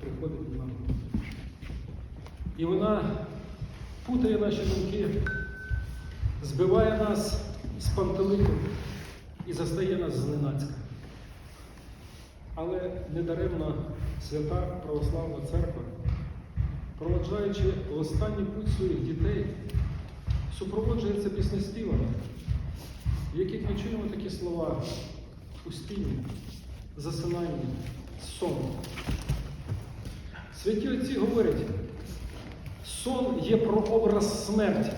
Приходить мама. І вона путає наші думки, збиває нас з пантелику і застає нас зненацька. Але недаремно свята Православна Церква, проваджаючи в останній путь своїх дітей супроводжується піснеспівами, в яких ми чуємо такі слова пустіння, засинання, сон. Святі отці говорять, сон є прообраз смерті.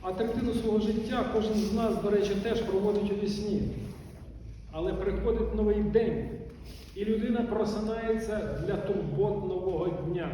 А третину свого життя кожен з нас, до речі, теж проводить у вісні. Але приходить новий день, і людина просинається для турбот нового дня.